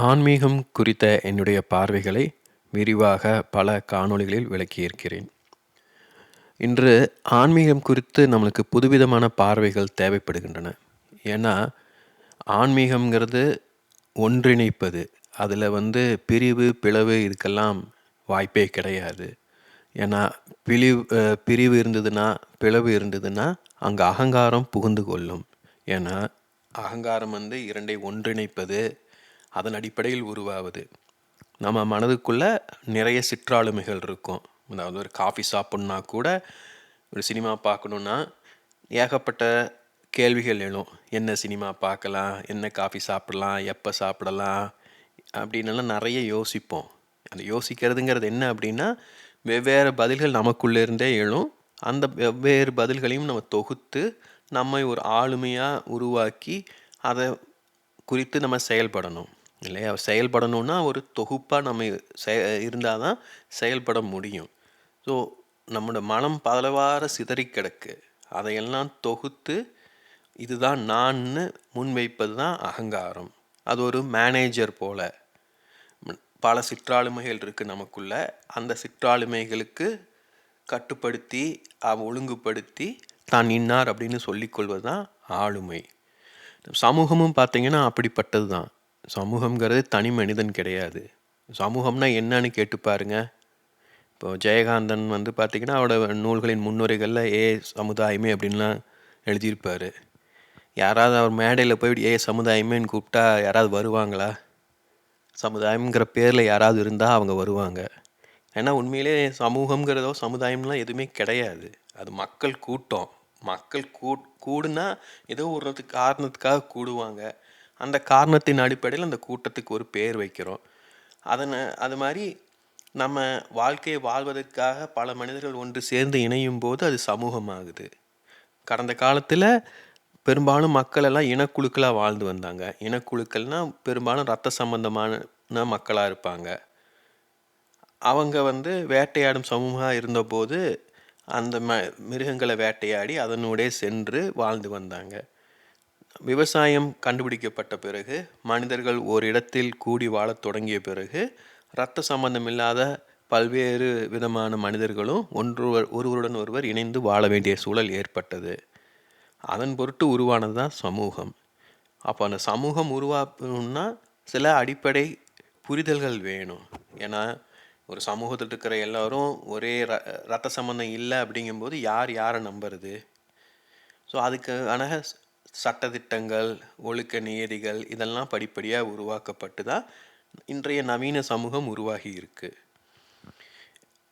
ஆன்மீகம் குறித்த என்னுடைய பார்வைகளை விரிவாக பல காணொளிகளில் விளக்கியிருக்கிறேன். இன்று ஆன்மீகம் குறித்து நம்மளுக்கு புதுவிதமான பார்வைகள் தேவைப்படுகின்றன. ஏன்னா, ஆன்மீகம்ங்கிறது ஒன்றிணைப்பது. அதில் வந்து பிரிவு, பிளவு இதுக்கெல்லாம் வாய்ப்பே கிடையாது. ஏன்னா, பிழிவு பிரிவு இருந்ததுன்னா, பிளவு இருந்ததுன்னா, அங்கே அகங்காரம் புகுந்து கொள்ளும். ஏன்னா, அகங்காரம் வந்து இரண்டை ஒன்றிணைப்பது, அதன் அடிப்படையில் உருவாவது. நம்ம மனதுக்குள்ளே நிறைய சிற்றாளுமைகள் இருக்கும். அதாவது ஒரு காஃபி சாப்பிட்ணுன்னா கூட, ஒரு சினிமா பார்க்கணுன்னா, ஏகப்பட்ட கேள்விகள் எழும். என்ன சினிமா பார்க்கலாம்? என்ன காஃபி சாப்பிடலாம்? எப்போ சாப்பிடலாம்? அப்படின்னுலாம் நிறைய யோசிப்போம். அந்த யோசிக்கிறதுங்கிறது என்ன அப்படின்னா, வெவ்வேறு பதில்கள் நமக்குள்ளேருந்தே எழும். அந்த வெவ்வேறு பதில்களையும் நம்ம தொகுத்து, நம்மை ஒரு ஆளுமையாக உருவாக்கி, அதை குறித்து நம்ம செயல்படணும். இல்லையா? செயல்படணும்னா, ஒரு தொகுப்பாக நம்ம செ இருந்தால் தான் செயல்பட முடியும். ஸோ, நம்மளோட மனம் பலவார சிதறி கிடக்கு. அதையெல்லாம் தொகுத்து, இதுதான் நான்னு முன்வைப்பது தான் அகங்காரம். அது ஒரு மேனேஜர் போல் பல சிற்றாளுமைகள் இருக்குது நமக்குள்ள. அந்த சிற்றாளுமைகளுக்கு கட்டுப்படுத்தி, ஒழுங்குபடுத்தி, தான் இன்னார் அப்படின்னு சொல்லிக்கொள்வது தான் ஆளுமை. சமூகமும் பார்த்தீங்கன்னா, அப்படிப்பட்டது தான். சமூகம்ங்கிறது தனி மனிதன் கிடையாது. சமூகம்னா என்னன்னு கேட்டு பாருங்க. இப்போ ஜெயகாந்தன் வந்து பார்த்தீங்கன்னா, அவரோட நூல்களின் முன்னுரைகளில் "ஏ சமுதாயமே" அப்படின்லாம் எழுதியிருப்பார் யாராவது அவர் மேடையில் போய் "ஏ சமுதாயமேன்னு" கூப்பிட்டா யாராவது வருவாங்களா? சமுதாயம்ங்கிற பேரில் யாராவது இருந்தால் அவங்க வருவாங்க. ஏன்னா உண்மையிலேயே சமூகம்ங்கிறதோ, சமுதாயம்லாம் எதுவுமே கிடையாது. அது மக்கள் கூட்டம். மக்கள் கூ கூடுனா ஏதோ ஒரு காரணத்துக்காக கூடுவாங்க. அந்த காரணத்தின் அடிப்படையில் அந்த கூட்டத்துக்கு ஒரு பேர் வைக்கிறோம். அதனை அது மாதிரி நம்ம வாழ்க்கையை வாழ்வதற்காக பல மனிதர்கள் ஒன்று சேர்ந்து இணையும் போது அது சமூகமாகுது. கடந்த காலத்தில் பெரும்பாலும் மக்கள் எல்லாம் இனக்குழுக்களாக வாழ்ந்து வந்தாங்க. இனக்குழுக்கள்னால் பெரும்பாலும் ரத்த சம்பந்தமான மக்களாக இருப்பாங்க. அவங்க வந்து வேட்டையாடும் சமூகமாக இருந்தபோது, அந்த ம மிருகங்களை வேட்டையாடி அதனோடே சென்று வாழ்ந்து வந்தாங்க. விவசாயம் கண்டுபிடிக்கப்பட்ட பிறகு, மனிதர்கள் ஓரிடத்தில் கூடி வாழத் தொடங்கிய பிறகு, இரத்த சம்பந்தம் இல்லாத பல்வேறு விதமான மனிதர்களும் ஒன்றுவர் ஒருவருடன் ஒருவர் இணைந்து வாழ வேண்டிய சூழல் ஏற்பட்டது. அதன் பொருட்டு உருவானது தான் சமூகம். அப்போ அந்த சமூகம் உருவாக்கணும்னா, சில அடிப்படை புரிதல்கள் வேணும். ஏன்னா, ஒரு சமூகத்தில் இருக்கிற எல்லாரும் ஒரே ர ரத்த சம்பந்தம் இல்லை அப்படிங்கும்போது, யார் யாரை நம்புறது? ஸோ, அதுக்கான ஸ் சட்டத்திட்டங்கள் ஒழுக்க நியதிகள் இதெல்லாம் படிப்படியாக உருவாக்கப்பட்டு தான், இன்றைய நவீன சமூகம் உருவாகி இருக்குது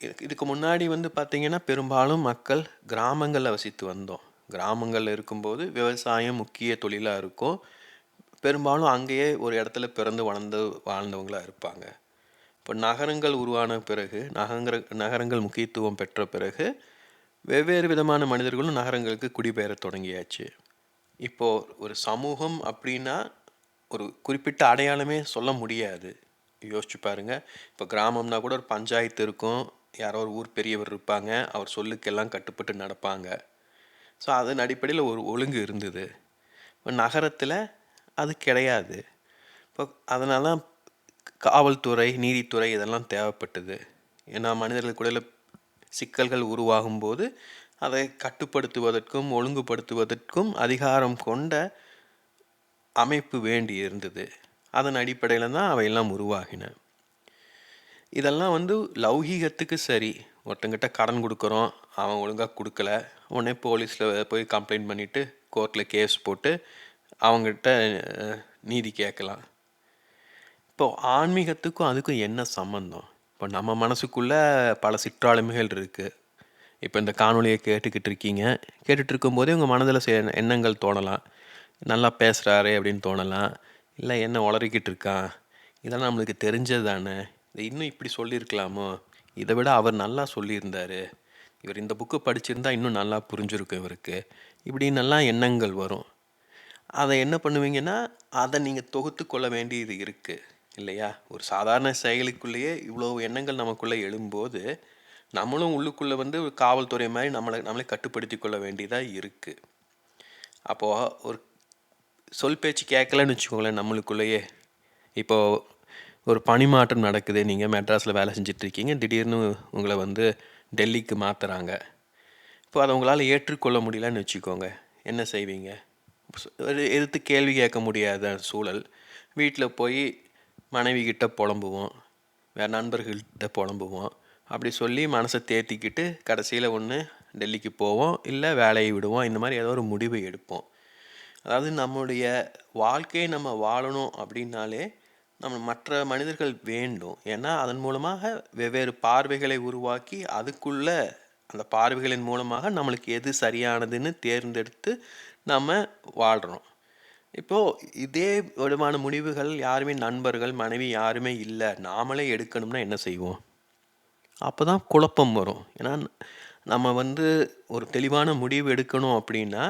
இதுக்கு இதுக்கு முன்னாடி வந்து பார்த்திங்கன்னா பெரும்பாலும் மக்கள் கிராமங்களில் வசித்து வந்தோம். கிராமங்களில் இருக்கும்போது விவசாயம் முக்கிய தொழிலாக இருக்கும். பெரும்பாலும் அங்கேயே ஒரு இடத்துல பிறந்து வளர்ந்து வாழ்ந்தவங்களாக இருப்பாங்க. இப்போ நகரங்கள் உருவான பிறகு, நகங்கிற நகரங்கள் முக்கியத்துவம் பெற்ற பிறகு, வெவ்வேறு விதமான மனிதர்களும் நகரங்களுக்கு குடிபெயரத் தொடங்கியாச்சு. இப்போது ஒரு சமூகம் அப்படின்னா, ஒரு குறிப்பிட்ட அடையாளமே சொல்ல முடியாது. யோசிச்சு பாருங்கள் இப்போ கிராமம்னா கூட ஒரு பஞ்சாயத்து இருக்கும். யாரோ ஒரு ஊர் பெரியவர் இருப்பாங்க. அவர் சொல்லுக்கெல்லாம் கட்டுப்பட்டு நடப்பாங்க. ஸோ, அதன் அடிப்படையில் ஒரு ஒழுங்கு இருந்தது. இப்போ நகரத்தில் அது கிடையாது. இப்போ அதனால தான் காவல்துறை, நீதித்துறை இதெல்லாம் தேவைப்பட்டது. ஏன்னா மனிதர்களுக்குள்ள சிக்கல்கள் உருவாகும்போது, அதை கட்டுப்படுத்துவதற்கும், ஒழுங்குபடுத்துவதற்கும் அதிகாரம் கொண்ட அமைப்பு வேண்டி இருந்தது. அதன் அடிப்படையில் தான் அவையெல்லாம் உருவாகின. இதெல்லாம் வந்து லௌகீகத்துக்கு சரி. ஒருத்தங்கிட்ட கடன் கொடுக்குறோம் அவன் ஒழுங்காக கொடுக்கல உடனே போலீஸில் போய் கம்ப்ளைண்ட் பண்ணிவிட்டு கோர்ட்டில் கேஸ் போட்டு, அவங்ககிட்ட நீதி கேட்கலாம். இப்போ ஆன்மீகத்துக்கும் அதுக்கும் என்ன சம்மந்தம்? இப்போ நம்ம மனசுக்குள்ளே பல சிற்றாளுமைகள் இருக்குது இப்போ இந்த காணொலியை கேட்டுக்கிட்டு இருக்கீங்க. கேட்டுட்டு இருக்கும்போதே உங்கள் மனதில் சில எண்ணங்கள் தோணலாம். நல்லா பேசுகிறாரே அப்படின்னு தோணலாம். இல்லை என்ன உளறிக்கிட்டு இருக்கான்? இதெல்லாம் நம்மளுக்கு தெரிஞ்சது தானே. இதை இன்னும் இப்படி சொல்லியிருக்கலாமோ? இதை விட அவர் நல்லா சொல்லியிருந்தார் இவர் இந்த புக்கு படிச்சிருந்தா இன்னும் நல்லா புரிஞ்சிருக்கும் இவருக்கு. இப்படின்னெல்லாம் எண்ணங்கள் வரும். அதை என்ன பண்ணுவீங்கன்னா, அதை நீங்கள் தொகுத்து கொள்ள வேண்டியது இருக்குது இல்லையா? ஒரு சாதாரண செயலுக்குள்ளேயே இவ்வளோ எண்ணங்கள் நமக்குள்ளே எழும்போது, நம்மளும் உள்ளுக்குள்ளே வந்து ஒரு காவல்துறை மாதிரி நம்மளை நம்மளே கட்டுப்படுத்தி கொள்ள வேண்டியதாக இருக்குது அப்போது ஒரு சொல் பேச்சு கேட்கலன்னு வச்சுக்கோங்களேன் நம்மளுக்குள்ளேயே. இப்போது ஒரு பணிமாற்றம் நடக்குது. நீங்கள் மெட்ராஸில் வேலை செஞ்சிட்ருக்கீங்க திடீர்னு உங்களை வந்து டெல்லிக்கு மாற்றுறாங்க இப்போ அதை உங்களால் ஏற்றுக்கொள்ள முடியலன்னு வச்சுக்கோங்க. என்ன செய்வீங்க? எதிர்த்து கேள்வி கேட்க முடியாத சூழல். வீட்டில் போய் மனைவி கிட்ட புலம்புவோம். வேறு நண்பர்கள்கிட்ட புலம்புவோம். அப்படி சொல்லி மனசை தேத்திக்கிட்டு கடைசியில் ஒன்று டெல்லிக்கு போவோம் இல்லை வேலையை விடுவோம் இந்த மாதிரி ஏதோ ஒரு முடிவை எடுப்போம். அதாவது நம்முடைய வாழ்க்கையை நம்ம வாழணும் அப்படின்னாலே நம்ம மற்ற மனிதர்கள் வேண்டும். ஏன்னா அதன் மூலமாக வெவ்வேறு பார்வைகளை உருவாக்கி அதுக்குள்ள அந்த பார்வைகளின் மூலமாக நம்மளுக்கு எது சரியானதுன்னு தேர்ந்தெடுத்து நம்ம வாழ்கிறோம் இப்போது இதே விதமான முடிவுகள் யாருமே நண்பர்கள் மனைவி யாருமே இல்லை நாமளே எடுக்கணும்னா என்ன செய்வோம்? அப்போ தான் குழப்பம் வரும். ஏன்னா நம்ம வந்து ஒரு தெளிவான முடிவு எடுக்கணும் அப்படின்னா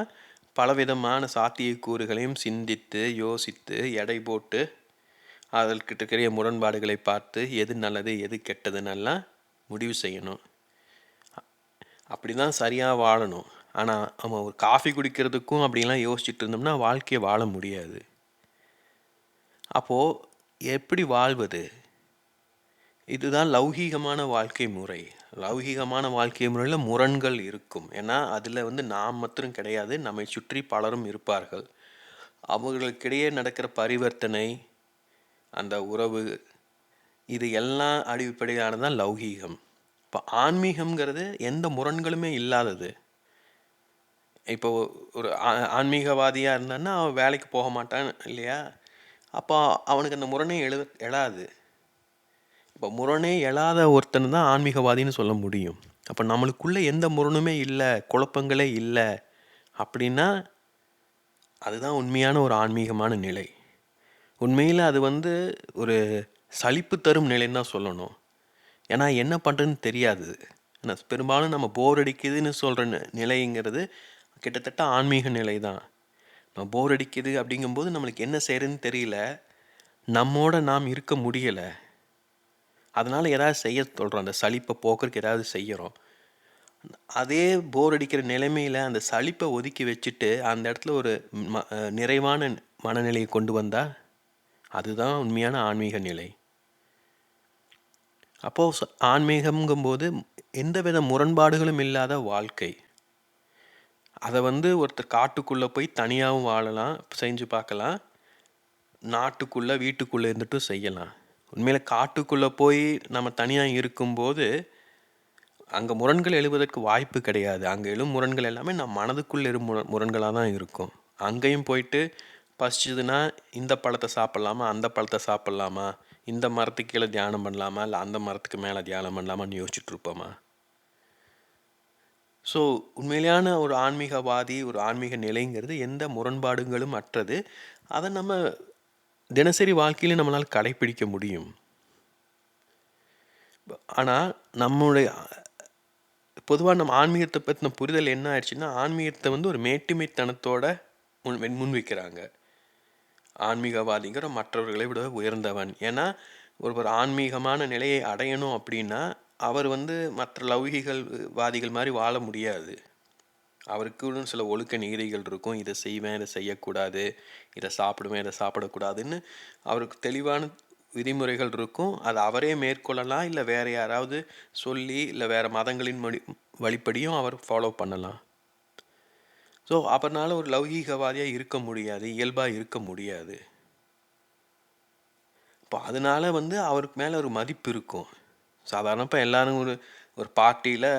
பலவிதமான சாத்தியக்கூறுகளையும் சிந்தித்து யோசித்து எடை போட்டு அதற்கிட்ட இருக்கிற முரண்பாடுகளை பார்த்து எது நல்லது எது கெட்டதுன்னெல்லாம் முடிவு செய்யணும். அப்படி தான் சரியாக வாழணும். ஆனால் நம்ம ஒரு காஃபி குடிக்கிறதுக்கும் அப்படிலாம் யோசிச்சுட்டு இருந்தோம்னா வாழ்க்கையை வாழ முடியாது. அப்போது எப்படி வாழ்வது? இதுதான் லௌகீகமான வாழ்க்கை முறை. லௌகீகமான வாழ்க்கை முறையில் முரண்கள் இருக்கும். ஏன்னா அதில் வந்து நாம் மாத்திரம் கிடையாது நம்மை சுற்றி பலரும் இருப்பார்கள். அவர்களுக்கிடையே நடக்கிற பரிவர்த்தனை அந்த உறவு இது எல்லாம் அடிப்படையானதான் லௌகீகம். இப்போ ஆன்மீகம்ங்கிறது எந்த முரண்களுமே இல்லாதது. இப்போ ஒரு ஆன்மீகவாதியாக இருந்தான்னா அவன் வேலைக்கு போக மாட்டான் இல்லையா? அப்போ அவனுக்கு அந்த முரணே எழு எழாது. இப்போ முரணே எழாத ஒருத்தன் தான் ஆன்மீகவாதின்னு சொல்ல முடியும். அப்போ நம்மளுக்குள்ளே எந்த முரணுமே இல்லை குழப்பங்களே இல்லை அப்படின்னா அதுதான் உண்மையான ஒரு ஆன்மீகமான நிலை. உண்மையில் அது வந்து ஒரு சலிப்பு தரும் நிலைன்னு தான் சொல்லணும். ஏன்னா என்ன பண்ணுறதுன்னு தெரியாது. ஏன்னா பெரும்பாலும் நம்ம போர் அடிக்குதுன்னு சொல்கிற நிலைங்கிறது கிட்டத்தட்ட ஆன்மீக நிலை தான் நம்ம போர் அடிக்குது அப்படிங்கும்போது நம்மளுக்கு என்ன செய்கிறதுன்னு தெரியல. நம்மோட நாம் இருக்க முடியலை. அதனால் ஏதாவது செய்ய சொல்கிறோம் அந்த சளிப்பை போக்குறதுக்கு ஏதாவது செய்கிறோம் அதே போர் அடிக்கிற நிலைமையில் அந்த சளிப்பை ஒதுக்கி வச்சுட்டு அந்த இடத்துல ஒரு ம நிறைவான மனநிலையை கொண்டு வந்தால் அதுதான் உண்மையான ஆன்மீக நிலை. அப்போது ஆன்மீகம்ங்கும்போது எந்தவித முரண்பாடுகளும் இல்லாத வாழ்க்கை. அதை வந்து ஒருத்தர் காட்டுக்குள்ளே போய் தனியாகவும் வாழலாம் செஞ்சு பார்க்கலாம். நாட்டுக்குள்ளே வீட்டுக்குள்ளே இருந்துட்டும் செய்யலாம். உண்மையில் காட்டுக்குள்ளே போய் நம்ம தனியாக இருக்கும்போது அங்கே முரண்கள் எழுவதற்கு வாய்ப்பு கிடையாது. அங்கே எழும் முரண்கள் எல்லாமே நம்ம மனதுக்குள்ளே எழும் முர முரண்களாக தான் இருக்கும். அங்கேயும் போயிட்டு பசிச்சதுன்னா இந்த பழத்தை சாப்பிட்லாமா அந்த பழத்தை சாப்பிட்லாமா இந்த மரத்துக்கு கீழே தியானம் பண்ணலாமா இல்லை அந்த மரத்துக்கு மேலே தியானம் பண்ணலாமான்னு யோசிச்சுட்டு இருப்போமா? ஸோ உண்மையிலான ஒரு ஆன்மீகவாதி ஒரு ஆன்மீக நிலைங்கிறது எந்த முரண்பாடுகளும் அற்றது. அதை நம்ம தினசரி வாழ்க்கையில நம்மளால் கடைப்பிடிக்க முடியும். ஆனால் நம்முடைய பொதுவாக நம்ம ஆன்மீகத்தை பற்றின புரிதல் என்ன ஆயிடுச்சுன்னா ஆன்மீகத்தை வந்து ஒரு மேட்டுமைத்தனத்தோட முன் முன்வைக்கிறாங்க. ஆன்மீகவாதிங்கிற மற்றவர்களை விட உயர்ந்தவன். ஏன்னா ஒரு ஆன்மீகமான நிலையை அடையணும் அப்படின்னா அவர் வந்து மற்ற லௌகிகள் வாதிகள் மாதிரி வாழ முடியாது. அவருக்குன்னு சில ஒழுக்க நீதிகள் இருக்கும். இதை செய்வேன் இதை செய்யக்கூடாது இதை சாப்பிடுவேன் இதை சாப்பிடக்கூடாதுன்னு அவருக்கு தெளிவான விதிமுறைகள் இருக்கும். அதை அவரே மேற்கொள்ளலாம். இல்லை வேறு யாராவது சொல்லி இல்லை வேறு மதங்களின் வழி வழிப்படியும் அவர் ஃபாலோ பண்ணலாம். ஸோ அவரால் ஒரு லௌகீகவாதியாக இருக்க முடியாது இயல்பாக இருக்க முடியாது. இப்போ அதனால் வந்து அவருக்கு மேலே ஒரு மதிப்பு இருக்கும். சாதாரண இப்போ எல்லோரும் ஒரு ஒரு பார்ட்டியில்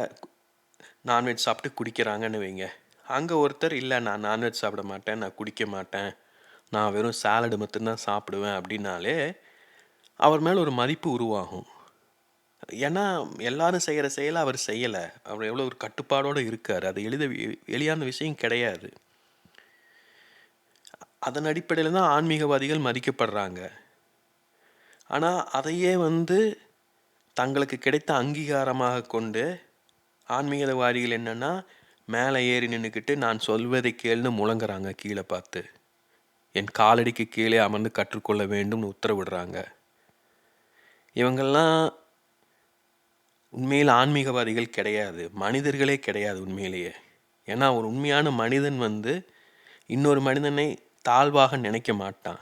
நான்வெஜ் சாப்பிட்டு குடிக்கிறாங்கன்னு வைங்க. அங்கே ஒருத்தர் இல்லை நான் நான்வெஜ் சாப்பிட மாட்டேன் நான் குடிக்க மாட்டேன். நான் வெறும் சாலடு மட்டும்தான் சாப்பிடுவேன் அப்படின்னாலே அவர் மேலே ஒரு மதிப்பு உருவாகும். ஏன்னா எல்லாரும் செய்கிற செயலை அவர் செய்யலை. அவர் எவ்வளோ ஒரு கட்டுப்பாடோடு இருக்கார். அது எளித எளியான விஷயம் கிடையாது. அதன் அடிப்படையில் தான் ஆன்மீகவாதிகள் மதிக்கப்படுறாங்க. ஆனால் அதையே வந்து தங்களுக்கு கிடைத்த அங்கீகாரமாக கொண்டு ஆன்மீகவாதிகள் என்னென்னா மேலே ஏறி நின்றுக்கிட்டு நான் சொல்வதை கேள்னு முழங்குறாங்க கீழே பார்த்து. என் காலடிக்கு கீழே அமர்ந்து கற்றுக்கொள்ள வேண்டும்னு உத்தரவிடுறாங்க. இவங்கெல்லாம் உண்மையில் ஆன்மீகவாதிகள் கிடையாது மனிதர்களே கிடையாது உண்மையிலேயே. ஏன்னா ஒரு உண்மையான மனிதன் வந்து இன்னொரு மனிதனை தாழ்வாக நினைக்க மாட்டான்.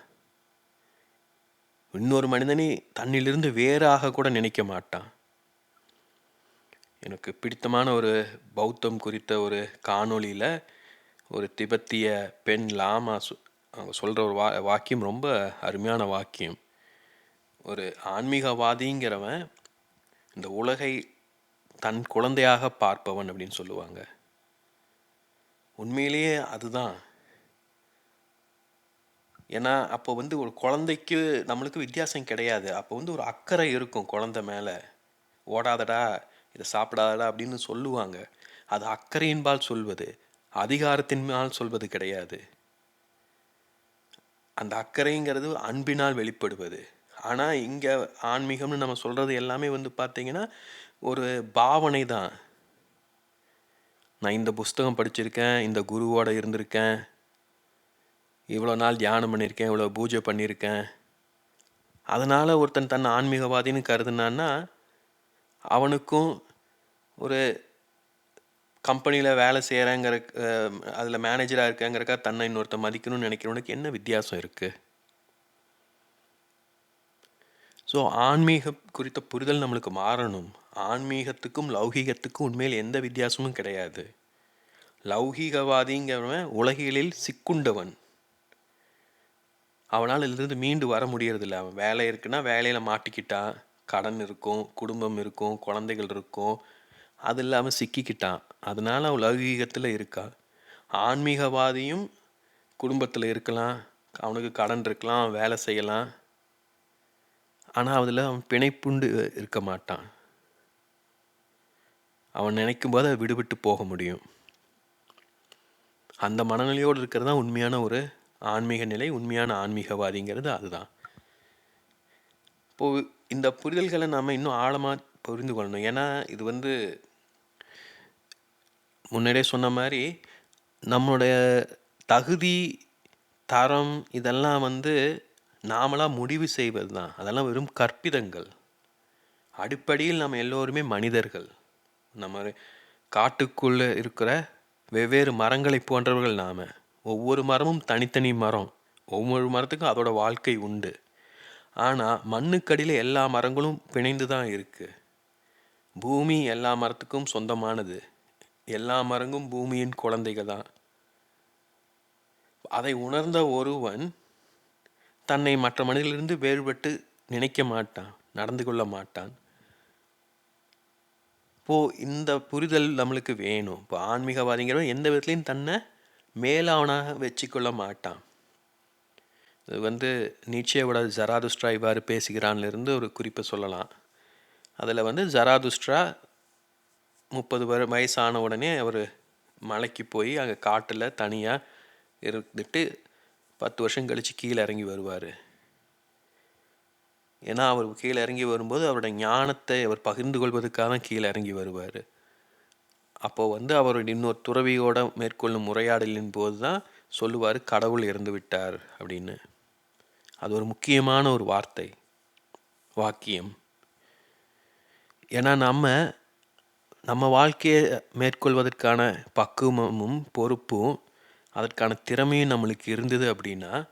இன்னொரு மனிதனை தன்னிலிருந்து வேறாக கூட நினைக்க மாட்டான். எனக்கு பிடித்தமான ஒரு பௌத்தம் குறித்த ஒரு காணொளியில் ஒரு திபெத்திய பெண் லாமா அவங்க சொல்கிற ஒரு வா வாக்கியம் ரொம்ப அருமையான வாக்கியம். ஒரு ஆன்மீகவாதிங்கிறவன் இந்த உலகை தன் குழந்தையாக பார்ப்பவன் அப்படின்னு சொல்லுவாங்க. உண்மையிலேயே அதுதான். ஏன்னா அப்போ வந்து ஒரு குழந்தைக்கு நம்மளுக்கு வித்தியாசம் கிடையாது. அப்போ வந்து ஒரு அக்கறை இருக்கும் குழந்தை மேலே. ஓடாதடா இதை சாப்பிடாத அப்படின்னு சொல்லுவாங்க. அது அக்கறையின்பால் சொல்வது அதிகாரத்தின்பால் சொல்வது கிடையாது. அந்த அக்கறைங்கிறது அன்பினால் வெளிப்படுவது. ஆனால் இங்கே ஆன்மீகம்னு நம்ம சொல்கிறது எல்லாமே வந்து பார்த்தீங்கன்னா ஒரு பாவனை தான். நான் இந்த புஸ்தகம் படிச்சிருக்கேன் இந்த குருவோட இருந்திருக்கேன். இவ்வளோ நாள் தியானம் பண்ணியிருக்கேன் இவ்வளோ பூஜை பண்ணியிருக்கேன். அதனால் ஒருத்தன் தன்னை ஆன்மீகவாதின்னு கருதுனான்னா அவனுக்கும் ஒரு கம்பெனியில் வேலை செய்கிறேங்கிற அதில் மேனேஜராக இருக்கேங்கிறக்கா தன்னை இன்னொருத்தன் மதிக்கணும்னு நினைக்கிறவனுக்கு என்ன வித்தியாசம் இருக்குது ஸோ ஆன்மீகம் குறித்த புரிதல் நம்மளுக்கு மாறணும். ஆன்மீகத்துக்கும் லௌகீகத்துக்கும் உண்மையில் எந்த வித்தியாசமும் கிடையாது. லௌகீகவாதிங்கிறவன் உலகியலில் சிக்குண்டவன். அவனால் இதிலிருந்து மீண்டு வர முடியறதில்ல. அவன் வேலை இருக்குன்னா வேலையில் மாட்டிக்கிட்டான். கடன் இருக்கும் குடும்பம் இருக்கும் குழந்தைகள் இருக்கும். அது இல்லாமல் சிக்கிக்கிட்டான். அதனால் அவன் லௌகீகத்தில் இருக்கா. ஆன்மீகவாதியும் குடும்பத்தில் இருக்கலாம். அவனுக்கு கடன் இருக்கலாம் அவன் வேலை செய்யலாம். ஆனால் அதில் அவன் பிணைப்புண்டு இருக்க மாட்டான். அவன் நினைக்கும் போது அதை விடுபட்டு போக முடியும். அந்த மனநிலையோடு இருக்கிறது தான் உண்மையான ஒரு ஆன்மீக நிலை உண்மையான ஆன்மீகவாதிங்கிறது அதுதான். இப்போது இந்த புரிதல்களை நாம் இன்னும் ஆழமாக புரிந்து கொள்ளணும். ஏன்னா இது வந்து முன்னாடியே சொன்ன மாதிரி நம்மளுடைய தகுதி தரம் இதெல்லாம் வந்து நாமளாக முடிவு செய்வது தான். அதெல்லாம் வெறும் கற்பிதங்கள். அடிப்படையில் நம்ம எல்லோருமே மனிதர்கள். நம்ம காட்டுக்குள்ளே இருக்கிற வெவ்வேறு மரங்களை போன்றவர்கள் நாம். ஒவ்வொரு மரமும் தனித்தனி மரம். ஒவ்வொரு மரத்துக்கும் அதோட வாழ்க்கை உண்டு. ஆனால் மண்ணுக்கடியில் எல்லா மரங்களும் பிணைந்து தான் இருக்குது பூமி எல்லா மரத்துக்கும் சொந்தமானது. எல்லா மரங்கும் பூமியின் குழந்தைகள் தான் அதை உணர்ந்த ஒருவன் தன்னை மற்ற மனிதர்களிருந்து வேறுபட்டு நினைக்க மாட்டான் நடந்து கொள்ள மாட்டான். இப்போது இந்த புரிதல் நம்மளுக்கு வேணும். இப்போ ஆன்மீகவாதிங்கிறவன் எந்த விதத்துலையும் தன்னை மேலாவனாக வச்சுக்கொள்ள மாட்டான். இது வந்து நீச்சையோட ஜராதுஸ்ட்ரா இவ்வாறு பேசுகிறான்ல இருந்து ஒரு குறிப்பை சொல்லலாம். அதில் வந்து ஜராதுஸ்ட்ரா முப்பது வரு வயசான உடனே அவர் மலைக்கு போய் அங்கே காட்டில் தனியாக இருந்துட்டு பத்து வருஷம் கழித்து கீழே இறங்கி வருவார். ஏன்னா அவர் கீழே இறங்கி வரும்போது அவரோட ஞானத்தை அவர் பகிர்ந்து கொள்வதற்காக தான் கீழே இறங்கி வருவார். அப்போது வந்து அவர் இன்னொரு துறவியோட மேற்கொள்ளும் உரையாடலின் போது தான் சொல்லுவார் கடவுள் இறந்து விட்டார் அப்படின்னு. அது ஒரு முக்கியமான ஒரு வார்த்தை வாக்கியம். ஏன்னா நம்ம நம்ம வாழ்க்கையை மேற்கொள்வதற்கான பக்குவமும் பொறுப்பும் அதற்கான திறமையும் நம்மளுக்கு இருந்தது அப்படின்னா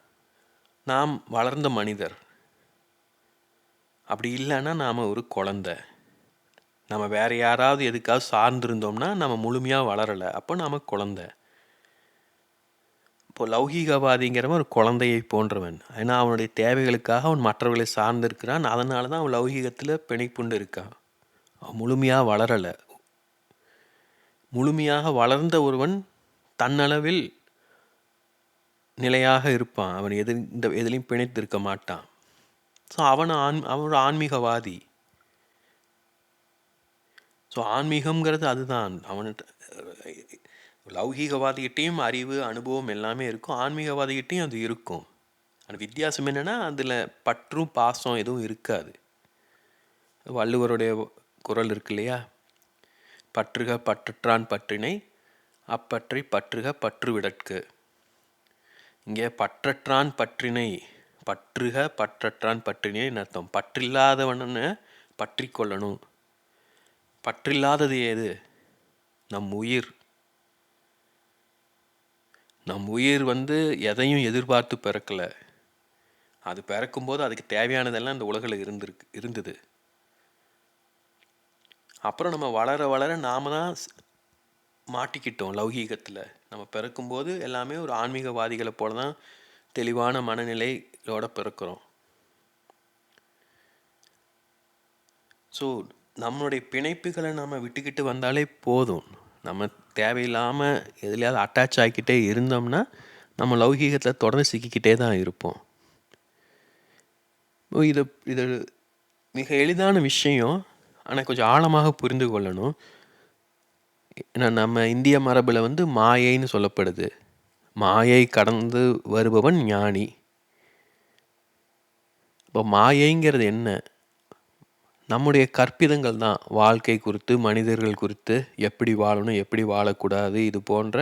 நாம் வளர்ந்த மனிதர். அப்படி இல்லைன்னா நாம் ஒரு குழந்த. நம்ம வேற யாராவது எதுக்காவது சார்ந்திருந்தோம்னா நம்ம முழுமையாக வளரலை. அப்போ நாம் குழந்த. இப்போ லௌகீகவாதிங்கிறவன் ஒரு குழந்தையை போன்றவன். ஏன்னா அவனுடைய தேவைகளுக்காக அவன் மற்றவர்களை சார்ந்திருக்கிறான். அதனால தான் அவன் லௌகீகத்தில் பிணைப்புண்டு இருக்கான். அவன் முழுமையாக வளரலை. முழுமையாக வளர்ந்த ஒருவன் தன்னளவில் நிலையாக இருப்பான். அவன் எது இந்த எதிலையும் பிணைத்து இருக்க மாட்டான். ஸோ அவன் ஆன் அவன் ஒரு ஆன்மீகவாதி. ஸோ ஆன்மீகம்ங்கிறது அதுதான். அவன்கிட்ட லௌகீகவாதிகிட்டையும் அறிவு அனுபவம் எல்லாமே இருக்கும். ஆன்மீகவாதிகிட்டையும் அது இருக்கும். ஆனால் வித்தியாசம் என்னென்னா அதில் பற்றும் பாசம் எதுவும் இருக்காது. வள்ளுவருடைய குரல் இருக்கு இல்லையா? பற்றுக பற்றுற்றான் பற்றினை அப்பற்றி பற்றுக பற்றுவிடற்கு. இங்கே பற்றற்றான் பற்றினை பற்றுக பற்றற்றான் பற்றினை அர்த்தம்? பற்றில்லாதவனு பற்றி கொள்ளணும் பற்றில்லாதது ஏது? நம் உயிர். நம் உயிர் வந்து எதையும் எதிர்பார்த்து பிறக்கலை. அது பிறக்கும்போது அதுக்கு தேவையானதெல்லாம் இந்த உலகில் இருந்திருக்கு இருந்தது. அப்புறம் நம்ம வளர வளர நாம் தான் மாட்டிக்கிட்டோம் லௌகீகத்தில். நம்ம பிறக்கும்போது எல்லாமே ஒரு ஆன்மீகவாதிகளை போல தான் தெளிவான மனநிலையோட பிறக்கிறோம். ஸோ நம்மளுடைய பிணைப்புகளை நம்ம விட்டுக்கிட்டு வந்தாலே போதும். நம்ம தேவையில்லாமல் எதுலையாவது அட்டாச் ஆகிக்கிட்டே இருந்தோம்னா நம்ம லௌகீகத்தில் தொடர்ந்து சிக்கிக்கிட்டே தான் இருப்போம். இது இது மிக எளிதான விஷயம். ஆனால் கொஞ்சம் ஆழமாக புரிந்து கொள்ளணும். ஏன்னா நம்ம இந்திய மரபில் வந்து மாயைன்னு சொல்லப்படுது. மாயை கடந்து வருபவன் ஞானி. இப்போ மாயைங்கிறது என்ன? நம்முடைய கற்பிதங்கள் தான். வாழ்க்கை குறித்து மனிதர்கள் குறித்து எப்படி வாழணும் எப்படி வாழக்கூடாது இது போன்ற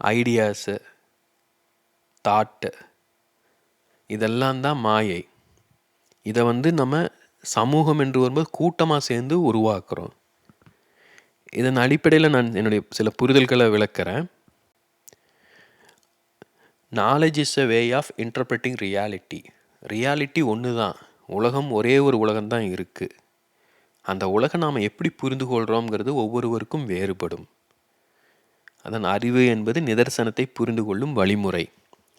ஐடியாஸு தாட்டு இதெல்லாம் தான் மாயை. இதை வந்து நம்ம சமூகம் என்று வரும்போது கூட்டமாக சேர்ந்து உருவாக்குறோம். இதன் அடிப்படையில் நான் என்னுடைய சில புரிதல்களை விளக்குறேன். Knowledge is a way of interpreting reality reality ஒன்று தான் உலகம் ஒரே ஒரு உலகம் தான் இருக்குது அந்த உலகம் நாம் எப்படி புரிந்து கொள்கிறோங்கிறது ஒவ்வொருவருக்கும் வேறுபடும். அதன் அறிவு என்பது நிதர்சனத்தை புரிந்து கொள்ளும் வழிமுறை.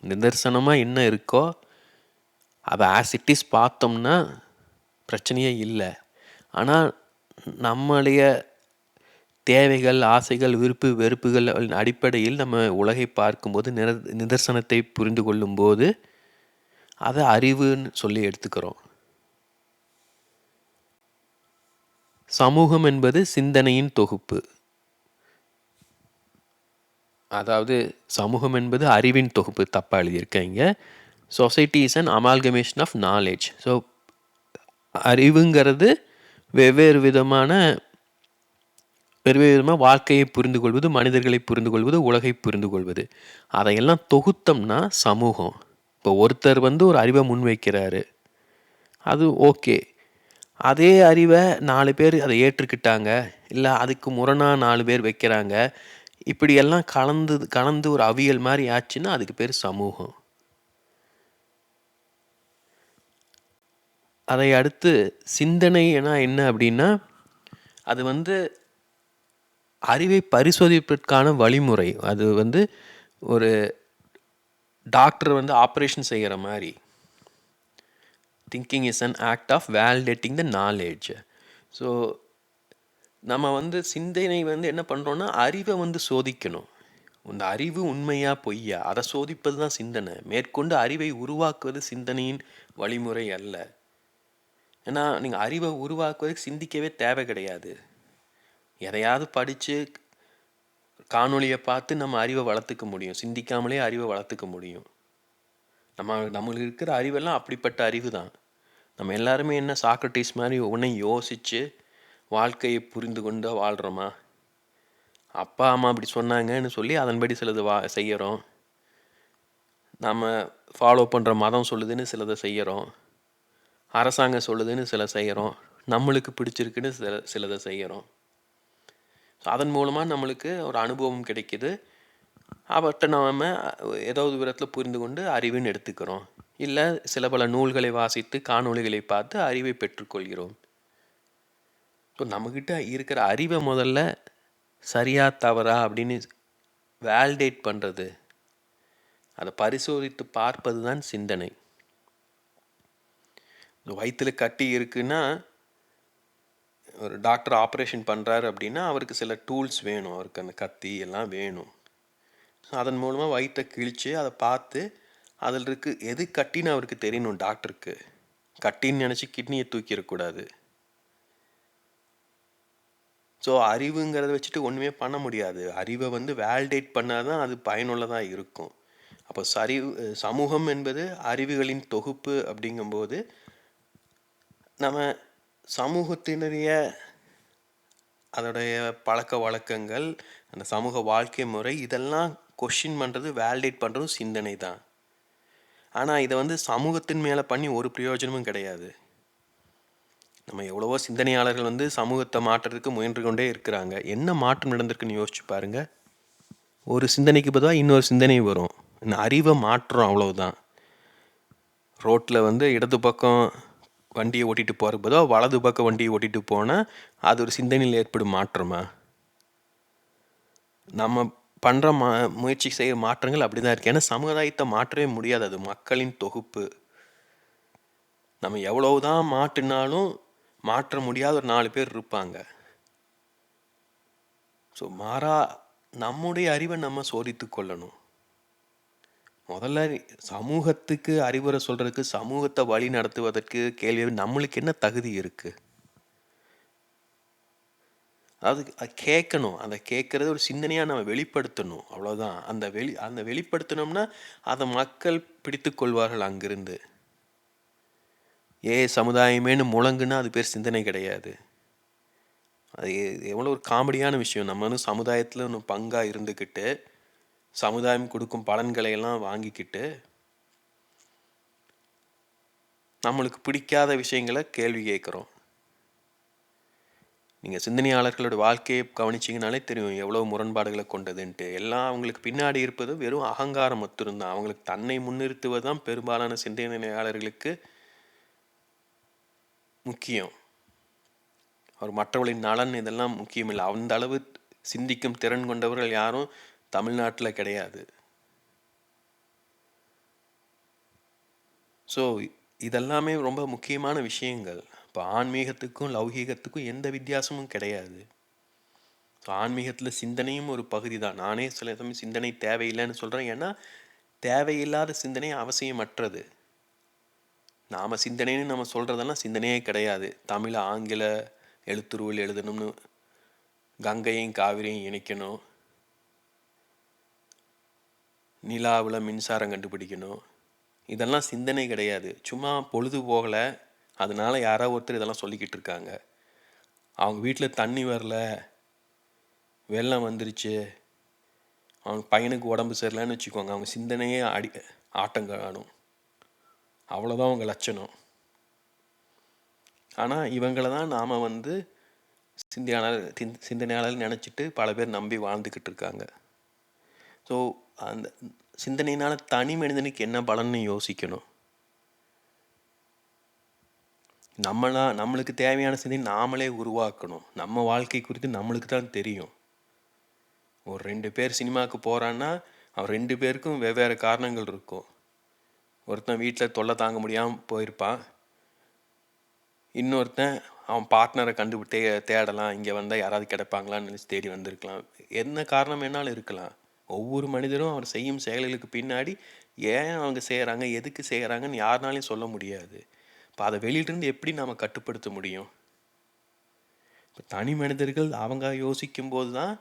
நிதர்சனமாக என்ன இருக்கோ அதை ஆஸ் இட் இஸ் பார்த்தோம்னா பிரச்சனையே இல்லை. ஆனால் நம்முடைய தேவைகள் ஆசைகள் விருப்பு வெறுப்புகள் அடிப்படையில் நம்ம உலகை பார்க்கும்போது நிர நிதர்சனத்தை புரிந்து கொள்ளும்போது அதை அறிவுன்னு சொல்லி எடுத்துக்கிறோம். சமூகம் என்பது சிந்தனையின் தொகுப்பு. அதாவது சமூகம் என்பது அறிவின் தொகுப்பு தப்பாக எழுதியிருக்கீங்க. Society is an amalgamation of knowledge so அறிவுங்கிறது வெவ்வேறு விதமான வெவ்வேறு விதமாக வாழ்க்கையை புரிந்து கொள்வது மனிதர்களை புரிந்து கொள்வது உலகை புரிந்து கொள்வது அதையெல்லாம் தொகுத்தோம்னா சமூகம். இப்போ ஒருத்தர் வந்து ஒரு அறிவை முன்வைக்கிறாரு. அது ஓகே. அதே அறிவை நாலு பேர் அதை ஏற்றுக்கிட்டாங்க. இல்லை அதுக்கு முரணாக நாலு பேர் வைக்கிறாங்க. இப்படியெல்லாம் கலந்து கலந்து ஒரு அவியல் மாதிரி ஆச்சுன்னா அதுக்கு பேர் சமூகம். அதை அடுத்து சிந்தனைனா என்ன அப்படின்னா அது வந்து அறிவை பரிசோதிப்பதற்கான வழிமுறை. அது வந்து ஒரு டாக்டர் வந்து ஆப்ரேஷன் செய்கிற மாதிரி. Thinking is an act of validating the knowledge so நம்ம வந்து சிந்தனை வந்து என்ன பண்ணுறோன்னா அறிவை வந்து சோதிக்கணும். இந்த அறிவு உண்மையா பொய்யா அதை சோதிப்பது தான் சிந்தனை. மேற்கொண்டு அறிவை உருவாக்குவது சிந்தனையின் வழிமுறை அல்ல. ஏன்னா நீங்கள் அறிவை உருவாக்குவதற்கு சிந்திக்கவே தேவை கிடையாது. எதையாவது படித்து காணொளியை பார்த்து நம்ம அறிவை வளர்த்துக்க முடியும். சிந்திக்காமலே அறிவை வளர்த்துக்க முடியும். நம்ம நம்மளுக்கு இருக்கிற அறிவெல்லாம் அப்படிப்பட்ட அறிவு தான் நம்ம எல்லாருமே என்ன சாக்ரட்டிஸ் மாதிரி ஒன்றை யோசித்து வாழ்க்கையை புரிந்து கொண்டு வாழ்கிறோமா அப்பா அம்மா அப்படி சொன்னாங்கன்னு சொல்லி அதன்படி சிலது வா செய்கிறோம் நம்ம ஃபாலோ பண்ணுற மதம் சொல்லுதுன்னு சிலதை செய்கிறோம் அரசாங்கம் சொல்லுதுன்னு சில செய்கிறோம். நம்மளுக்கு பிடிச்சிருக்குன்னு சில சிலதை செய்கிறோம். ஸோ அதன் மூலமாக நம்மளுக்கு ஒரு அனுபவம் கிடைக்குது. அவற்றை நாம் ஏதாவது விதத்தில் புரிந்து கொண்டு அறிவுன்னு எடுத்துக்கிறோம். இல்லை சில பல நூல்களை வாசித்து காணொளிகளை பார்த்து அறிவை பெற்றுக்கொள்கிறோம். ஸோ நம்மக்கிட்ட இருக்கிற அறிவை முதல்ல சரியா தவறா அப்படின்னு வேல்டேட் பண்ணுறது அதை பரிசோதித்து பார்ப்பது தான் சிந்தனை. வயிற்றில் கட்டி இருக்குன்னா ஒரு டாக்டர் ஆப்ரேஷன் பண்ணுறாரு அப்படின்னா அவருக்கு சில டூல்ஸ் வேணும். அவருக்கு அந்த கத்தி எல்லாம் வேணும். அதன் மூலமாக வயிற்றை கிழித்து அதை பார்த்து அதில் இருக்கு எது கட்டின்னு அவருக்கு தெரியணும் டாக்டருக்கு கட்டின்னு நினச்சி கிட்னியை தூக்கிடக்கூடாது. ஸோ அறிவுங்கிறத வச்சுட்டு ஒன்றுமே பண்ண முடியாது. அறிவை வந்து வேலிடேட் பண்ணால் தான் அது பயனுள்ளதாக இருக்கும். அப்போ சரி சமூகம் என்பது அறிவுகளின் தொகுப்பு அப்படிங்கும்போது நம்ம சமூகத்தினுடைய அதோடைய பழக்க வழக்கங்கள் அந்த சமூக வாழ்க்கை முறை இதெல்லாம் கொஷின் பண்ணுறது வேலிடேட் பண்ணுறதும் சிந்தனை தான். ஆனால் இதை வந்து சமூகத்தின் மேலே பண்ணி ஒரு பிரயோஜனமும் கிடையாது. நம்ம எவ்வளவோ சிந்தனையாளர்கள் வந்து சமூகத்தை மாற்றுறதுக்கு முயன்று கொண்டே இருக்கிறாங்க. என்ன மாற்றம் நடந்திருக்குன்னு யோசிச்சு பாருங்கள் ஒரு சிந்தனைக்கு பதிலாக இன்னொரு சிந்தனை வரும். இந்த அறிவை மாற்றுறோம் அவ்வளவுதான். ரோட்டில் வந்து இடது பக்கம் வண்டியை ஓட்டிகிட்டு போகிறப்பதோ வலது பக்கம் வண்டியை ஓட்டிகிட்டு போனால் அது ஒரு சிந்தனையில் ஏற்படும் மாற்றமா? நம்ம பண்ணுற மா முயற்சி செய்கிற மாற்றங்கள் அப்படி தான் இருக்குது ஏன்னா சமுதாயத்தை மாற்றவே முடியாது. அது மக்களின் தொகுப்பு. நம்ம எவ்வளவு தான் மாற்றினாலும் மாற்ற முடியாத ஒரு நாலு பேர் இருப்பாங்க. ஸோ மாறா நம்முடைய அறிவை நம்ம சோதித்து கொள்ளணும். முதல்ல சமூகத்துக்கு அறிவுரை சொல்கிறதுக்கு சமூகத்தை வழி நடத்துவதற்கு கேள்வி நம்மளுக்கு என்ன தகுதி இருக்குது அது கேட்கணும். அந்த கேட்குறது ஒரு சிந்தனையாக நம்ம வெளிப்படுத்தணும். அவ்வளோதான் அந்த வெளி அந்த வெளிப்படுத்தினோம்னா அதை மக்கள் பிடித்து கொள்வார்கள் அங்கிருந்து. ஏ சமுதாயமேனு முழங்குன்னா அது பேர் சிந்தனை கிடையாது. அது எவ்வளோ ஒரு காமெடியான விஷயம். நம்ம வந்து சமுதாயத்தில் ஒன்று பங்காக இருந்துக்கிட்டு சமுதாயம் கொடுக்கும் பலன்களை எல்லாம் வாங்கிக்கிட்டு நம்மளுக்கு பிடிக்காத விஷயங்களை கேள்வி கேட்குறோம். நீங்கள் சிந்தனையாளர்களோட வாழ்க்கையை கவனிச்சிங்கனாலே தெரியும் எவ்வளோ முரண்பாடுகளை கொண்டதுன்ட்டு. எல்லாம் அவங்களுக்கு பின்னாடி இருப்பது வெறும் அகங்காரம் மட்டும்தான் அவங்களுக்கு தன்னை முன்னிறுத்துவது தான் பெரும்பாலான சிந்தனையாளர்களுக்கு முக்கியம். அவர் மற்றவர்களின் நலன் இதெல்லாம் முக்கியமில்லை. அந்த அளவு சிந்திக்கும் திறன் கொண்டவர்கள் யாரும் தமிழ்நாட்டில் கிடையாது. ஸோ இதெல்லாமே ரொம்ப முக்கியமான விஷயங்கள். இப்போ ஆன்மீகத்துக்கும் லௌகீகத்துக்கும் எந்த வித்தியாசமும் கிடையாது. ஸோ ஆன்மீகத்தில் சிந்தனையும் ஒரு பகுதி தான் நானே சில சமயம் சிந்தனை தேவையில்லைன்னு சொல்கிறேன் ஏன்னா தேவையில்லாத சிந்தனை அவசியமற்றது. நாம் சிந்தனைன்னு நம்ம சொல்கிறதெல்லாம் சிந்தனையே கிடையாது. தமிழ் ஆங்கில எழுத்துருவில் எழுதணும்னு கங்கையும் காவிரியும் இணைக்கணும். நிலாவில் மின்சாரம் கண்டுபிடிக்கணும். இதெல்லாம் சிந்தனை கிடையாது. சும்மா பொழுது போகலை. அதனால் யாரோ ஒருத்தர் இதெல்லாம் சொல்லிக்கிட்டு இருக்காங்க. அவங்க வீட்டில் தண்ணி வரல. வெள்ளம் வந்துருச்சு. அவங்க பையனுக்கு உடம்பு சரியில்லைன்னு வச்சுக்கோங்க. அவங்க சிந்தனையே அடி ஆட்டம் காணும். அவ்வளோதான் அவங்க லட்சணம். ஆனால் இவங்களை தான் நாம் வந்து சிந்தனையாளர் சிந்தனையாளர் நினச்சிட்டு பல பேர் நம்பி வாழ்ந்துக்கிட்டு இருக்காங்க. ஸோ அந்த சிந்தனையினால் தனி மனிதனுக்கு என்ன பலன்னு யோசிக்கணும். நம்மளா நம்மளுக்கு தேவையான சிந்தனை நாமளே உருவாக்கணும். நம்ம வாழ்க்கை குறித்து நம்மளுக்கு தான் தெரியும். ஒரு ரெண்டு பேர் சினிமாவுக்கு போகிறான்னா அவன் ரெண்டு பேருக்கும் வெவ்வேறு காரணங்கள் இருக்கும். ஒருத்தன் வீட்டில் தொல்லை தாங்க முடியாமல் போயிருப்பான் இன்னொருத்தன் அவன் பார்ட்னரை கண்டு தே தேடலாம். இங்கே வந்தால் யாராவது கிடைப்பாங்களான்னு நினச்சி தேடி வந்திருக்கலாம். என்ன காரணம் வேணாலும் இருக்கலாம். ஒவ்வொரு மனிதரும் அவர் செய்யும் செயல்களுக்கு பின்னாடி ஏன் அவங்க செய்கிறாங்க எதுக்கு செய்கிறாங்கன்னு யாருனாலையும் சொல்ல முடியாது. இப்போ அதை வெளியிலிருந்து எப்படி நாம் கட்டுப்படுத்த முடியும்? இப்போ தனி மனிதர்கள் அவங்க யோசிக்கும் போது தான்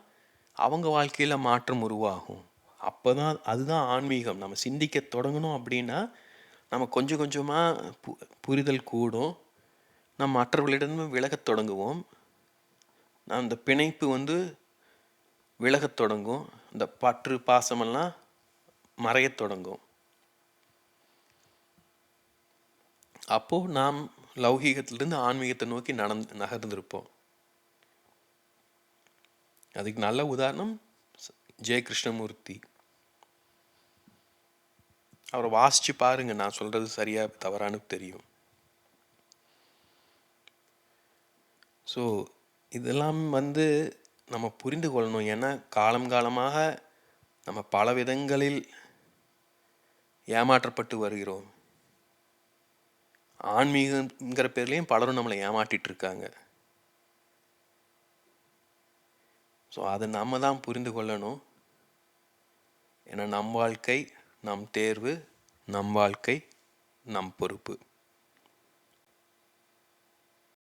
அவங்க வாழ்க்கையில் மாற்றம் உருவாகும். அப்போ தான் அதுதான் ஆன்மீகம். நம்ம சிந்திக்க தொடங்கணும் அப்படின்னா நம்ம கொஞ்சம் கொஞ்சமாக பு புரிதல் கூடும். நம்ம மற்றவர்களிடமும் விலகத் தொடங்குவோம். அந்த பிணைப்பு வந்து விலகத் தொடங்கும். இந்த பற்று பாசமெல்லாம் மறையத் தொடங்கும். அப்போது நாம் லௌகீகத்திலிருந்து ஆன்மீகத்தை நோக்கி நடந் நகர்ந்திருப்போம். அதுக்கு நல்ல உதாரணம் ஜெய கிருஷ்ணமூர்த்தி அவரை வாசித்து பாருங்க நான் சொல்கிறது சரியாக தவறானு தெரியும். ஸோ இதெல்லாம் வந்து நம்ம புரிந்து கொள்ளணும். ஏன்னா காலம் காலமாக நம்ம பல விதங்களில் ஏமாற்றப்பட்டு வருகிறோம். ஆன்மீகங்கிற பேர்லேயும் பலரும் நம்மளை ஏமாற்றிட்டு இருக்காங்க ஸோ அதை நம்ம தான் புரிந்து கொள்ளணும். ஏன்னா நம் வாழ்க்கை நம் தேர்வு நம் வாழ்க்கை நம் பொறுப்பு.